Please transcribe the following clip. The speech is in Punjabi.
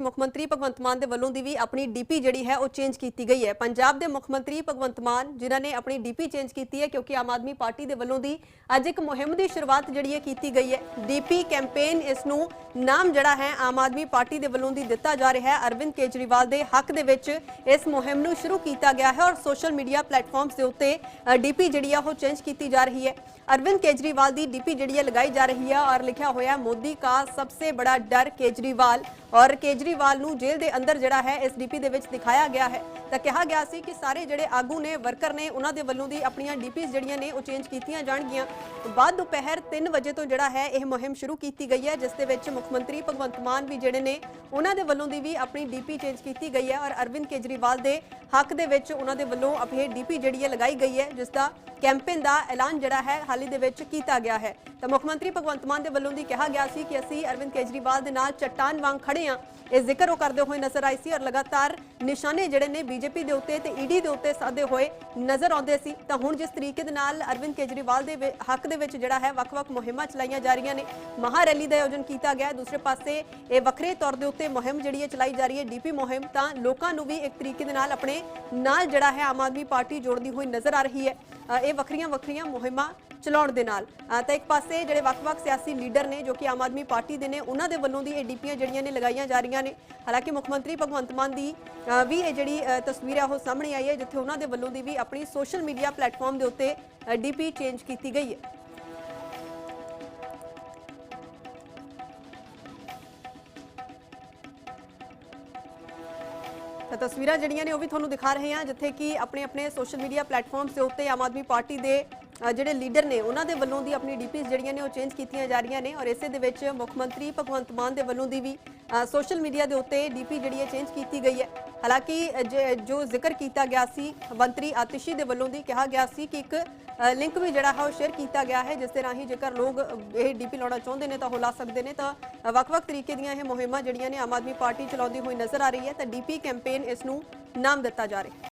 ਮੁੱਖ ਮੰਤਰੀ ਭਗਵੰਤ ਮਾਨ ਦੇ ਵੱਲੋਂ ਦੀ ਵੀ ਆਪਣੀ ਡੀਪੀ ਜਿਹੜੀ ਹੈ ਉਹ ਚੇਂਜ ਕੀਤੀ ਗਈ ਹੈ। ਪੰਜਾਬ ਦੇ ਮੁੱਖ ਮੰਤਰੀ ਭਗਵੰਤ ਮਾਨ, ਜਿਨ੍ਹਾਂ ਨੇ ਆਪਣੀ ਡੀਪੀ ਚੇਂਜ ਕੀਤੀ ਹੈ, ਕਿਉਂਕਿ ਆਮ ਆਦਮੀ ਪਾਰਟੀ ਦੇ ਵੱਲੋਂ ਦੀ ਅੱਜ ਇੱਕ ਮੁਹਿੰਮ ਦੀ ਸ਼ੁਰੂਆਤ ਜਿਹੜੀ ਹੈ ਕੀਤੀ ਗਈ ਹੈ। ਡੀਪੀ ਕੈਂਪੇਨ ਇਸ ਨੂੰ ਨਾਮ ਜਿਹੜਾ ਹੈ ਆਮ ਆਦਮੀ ਪਾਰਟੀ ਦੇ ਵੱਲੋਂ ਦੀ ਦਿੱਤਾ ਜਾ ਰਿਹਾ ਹੈ। ਅਰਵਿੰਦ ਕੇਜਰੀਵਾਲ ਦੇ ਹੱਕ ਦੇ ਵਿੱਚ ਇਸ ਮੁਹਿੰਮ ਨੂੰ ਸ਼ੁਰੂ ਕੀਤਾ ਗਿਆ ਹੈ ਔਰ ਸੋਸ਼ਲ ਮੀਡੀਆ ਪਲੇਟਫਾਰਮਸ ਦੇ ਉੱਤੇ ਡੀਪੀ ਜਿਹੜੀ ਹੈ ਉਹ ਚੇਂਜ ਕੀਤੀ ਜਾ ਰਹੀ ਹੈ। ਅਰਵਿੰਦ ਕੇਜਰੀਵਾਲ ਦੀ ਡੀਪੀ ਜਿਹੜੀ ਹੈ ਲਗਾਈ ਜਾ ਰਹੀ ਹੈ ਔਰ ਲਿਖਿਆ ਹੋਇਆ ਮੋਦੀ ਕਾ ਸਭ ਤੋਂ ਬੜਾ ਡਰ ਕੇਜਰੀਵਾਲ। ਔਰ ਕੇਜਰੀਵਾਲ ਨੂੰ ਜੇਲ੍ਹ ਦੇ ਅੰਦਰ ਜਿਹੜਾ ਹੈ, ਇਸ ਡੀਪੀ ਦੇ ਵਿੱਚ ਦਿਖਾਇਆ ਗਿਆ ਹੈ। ਤਾਂ ਕਿਹਾ ਗਿਆ ਸੀ ਕਿ ਸਾਰੇ ਜਿਹੜੇ ਆਗੂ ਨੇ, ਵਰਕਰ ਨੇ, ਉਹਨਾਂ ਦੇ ਵੱਲੋਂ ਦੀ ਆਪਣੀਆਂ ਡੀਪੀਜ਼ ਜਿਹੜੀਆਂ ਨੇ, ਉਹ ਚੇਂਜ ਕੀਤੀਆਂ ਜਾਣਗੀਆਂ। ਬਾਅਦ ਦੁਪਹਿਰ 3 ਵਜੇ ਤੋਂ ਜਿਹੜਾ ਹੈ, ਇਹ ਮੁਹਿੰਮ ਸ਼ੁਰੂ ਕੀਤੀ ਗਈ ਹੈ, ਜਿਸ ਦੇ ਵਿੱਚ ਮੁੱਖ ਮੰਤਰੀ ਭਗਵੰਤ ਮਾਨ ਵੀ ਜਿਹੜੇ ਨੇ, ਉਹਨਾਂ ਦੇ ਵੱਲੋਂ ਦੀ ਵੀ ਆਪਣੀ ਡੀਪੀ ਚੇਂਜ ਕੀਤੀ ਗਈ ਹੈ ਔਰ ਅਰਵਿੰਦ ਕੇਜਰੀਵਾਲ ਦੇ ਹੱਕ ਦੇ ਵਿੱਚ ਉਹਨਾਂ ਦੇ ਵੱਲੋਂ ਆਪਣੀ ਡੀਪੀ ਜਿਹੜੀ ਹੈ ਲਗਾਈ ਗਈ ਹੈ, ਜਿਸ ਦਾ ਕੈਂਪੇਨ ਦਾ ਐਲਾਨ ਜਿਹੜਾ ਹੈ, ਹਾਲ ਹੀ ਦੇ ਵਿੱਚ ਕੀਤਾ ਗਿਆ ਹੈ। ਤਾਂ ਮੁੱਖ ਮੰਤਰੀ ਭਗਵੰਤ ਮਾਨ ਦੇ ਵੱਲੋਂ ਦੀ ਕਿਹਾ ਗਿਆ ਸੀ ਕਿ ਅਸੀਂ ਅਰਵਿੰਦ ਕੇਜਰੀਵਾਲ ਦੇ ਨਾਲ ਚੱਟਾਨ ਵਾਂਗ ਖੜੇ ਹਾਂ। ਇਹ ਜ਼ਿਕਰ ਉਹ ਕਰਦੇ ਹੋਏ ਨਜ਼ਰ ਆਈ ਸੀ ਔਰ ਲਗਾਤਾਰ ਨਿਸ਼ਾਨੇ ਜਿਹੜੇ ਨੇ ਬੀਜੇਪੀ ਦੇ ਉੱਤੇ ਤੇ ਈਡੀ ਦੇ ਉੱਤੇ ਸਾਧੇ ਹੋਏ ਨਜ਼ਰ ਆਉਂਦੇ ਸੀ। ਤਾਂ ਹੁਣ ਜਿਸ ਤਰੀਕੇ ਦੇ ਨਾਲ ਅਰਵਿੰਦ ਕੇਜਰੀਵਾਲ ਦੇ ਹੱਕ ਦੇ ਵਿੱਚ ਜਿਹੜਾ ਹੈ ਵੱਖ-ਵੱਖ ਮੁਹਿੰਮਾਂ ਚਲਾਈਆਂ ਜਾ ਰਹੀਆਂ ਨੇ ਮਹਾ ਰੈਲੀ ਦਾ ਆਯੋਜਨ ਕੀਤਾ ਗਿਆ। ਦੂਸਰੇ ਪਾਸੇ ਇਹ ਵੱਖਰੇ ਤੌਰ ਦੇ ਉੱਤੇ ਮੁਹਿੰਮ ਜਿਹੜੀ ਹੈ ਚਲਾਈ ਜਾ ਰਹੀ ਹੈ, ਡੀਪੀ ਮੁਹਿੰਮ, ਤਾਂ ਲੋਕਾਂ ਨੂੰ ਵੀ ਇੱਕ ਤਰੀਕੇ ਦੇ ਨਾਲ ਆਪਣੇ ਨਾਲ ਜਿਹੜਾ ਹੈ ਆਮ ਆਦਮੀ ਪਾਰਟੀ ਜੋੜਦੀ ਹੋਈ ਨਜ਼ਰ ਆ ਰਹੀ ਹੈ। ਇਹ ਵੱਖਰੀਆਂ ਵੱਖਰੀਆਂ ਮੁਹਿੰਮਾਂ ਚਲਾਉਣ ਦੇ ਨਾਲ। ਤਾਂ ਇੱਕ ਪਾਸੇ ਜਿਹੜੇ ਵੱਖ-ਵੱਖ ਸਿਆਸੀ ਲੀਡਰ ਨੇ ਜੋ ਕਿ ਆਮ ਆਦਮੀ ਪਾਰਟੀ ਦੇ ਨੇ, ਉਹਨਾਂ ਦੇ ਵੱਲੋਂ ਦੀ ਇਹ ਡੀਪੀਆਂ ਜਿਹੜੀਆਂ ਨੇ ਲਗਾਈਆਂ ਜਾ ਰਹੀਆਂ ਨੇ। ਹਾਲਾਂਕਿ ਮੁੱਖ ਮੰਤਰੀ ਭਗਵੰਤ ਮਾਨ ਦੀ ਵੀ ਇਹ ਜਿਹੜੀ ਤਸਵੀਰ ਹੈ ਉਹ ਸਾਹਮਣੇ ਆਈ ਹੈ, ਜਿੱਥੇ ਉਹਨਾਂ ਦੇ ਵੱਲੋਂ ਦੀ ਵੀ ਆਪਣੀ ਸੋਸ਼ਲ ਮੀਡੀਆ ਪਲੇਟਫਾਰਮ ਦੇ ਉੱਤੇ ਡੀਪੀ ਚੇਂਜ ਕੀਤੀ ਗਈ ਹੈ। ਤਾਂ ਤਸਵੀਰਾਂ ਜਿਹੜੀਆਂ ਨੇ ਉਹ ਵੀ ਤੁਹਾਨੂੰ ਦਿਖਾ ਰਹੇ ਹਾਂ, ਜਿੱਥੇ ਕਿ ਆਪਣੇ ਆਪਣੇ ਸੋਸ਼ਲ ਮੀਡੀਆ ਪਲੇਟਫਾਰਮਸ ਦੇ ਉੱਤੇ ਆਮ ਆਦਮੀ ਪਾਰਟੀ ਦੇ ਜਿਹੜੇ ਲੀਡਰ ਨੇ ਉਹਨਾਂ ਦੇ ਵੱਲੋਂ ਦੀ ਆਪਣੀ ਡੀਪੀਜ਼ ਜਿਹੜੀਆਂ ਨੇ ਉਹ ਚੇਂਜ ਕੀਤੀਆਂ ਜਾ ਰਹੀਆਂ ਨੇ ਔਰ ਇਸੇ ਦੇ ਵਿੱਚ ਮੁੱਖ ਮੰਤਰੀ ਭਗਵੰਤ ਮਾਨ ਦੇ ਵੱਲੋਂ ਦੀ ਵੀ ਸੋਸ਼ਲ ਮੀਡੀਆ ਦੇ ਉੱਤੇ ਡੀਪੀ ਜਿਹੜੀ ਹੈ ਚੇਂਜ ਕੀਤੀ ਗਈ ਹੈ। ਹਾਲਾਂਕਿ ਅ, ਜੋ ਜ਼ਿਕਰ ਕੀਤਾ ਗਿਆ ਸੀ ਮੰਤਰੀ ਆਤਿਸ਼ੀ ਦੇ ਵੱਲੋਂ ਦੀ ਕਿਹਾ ਗਿਆ ਸੀ ਕਿ ਇੱਕ ਲਿੰਕ ਵੀ ਜਿਹੜਾ ਹੈ ਉਹ ਸ਼ੇਅਰ ਕੀਤਾ ਗਿਆ ਹੈ ਜਿਸ ਦੇ ਰਾਹੀਂ ਜੇਕਰ ਲੋਕ ਅ, ਇਹ ਡੀਪੀ ਲਾਉਣਾ ਚਾਹੁੰਦੇ ਨੇ ਤਾਂ ਉਹ ਲਾ ਸਕਦੇ ਨੇ। ਤਾਂ ਵੱਖ-ਵੱਖ ਤਰੀਕੇ ਦੀਆਂ ਇਹ ਮੁਹਿੰਮਾਂ ਜਿਹੜੀਆਂ ਨੇ ਆਮ ਆਦਮੀ ਪਾਰਟੀ ਚਲਾਉਂਦੀ ਹੋਈ ਨਜ਼ਰ ਆ ਰਹੀ ਹੈ ਤਾਂ ਡੀਪੀ ਕੈਂਪੇਨ ਇਸ ਨੂੰ ਨਾਮ ਦਿੱਤਾ ਜਾ ਰਿਹਾ ਹੈ।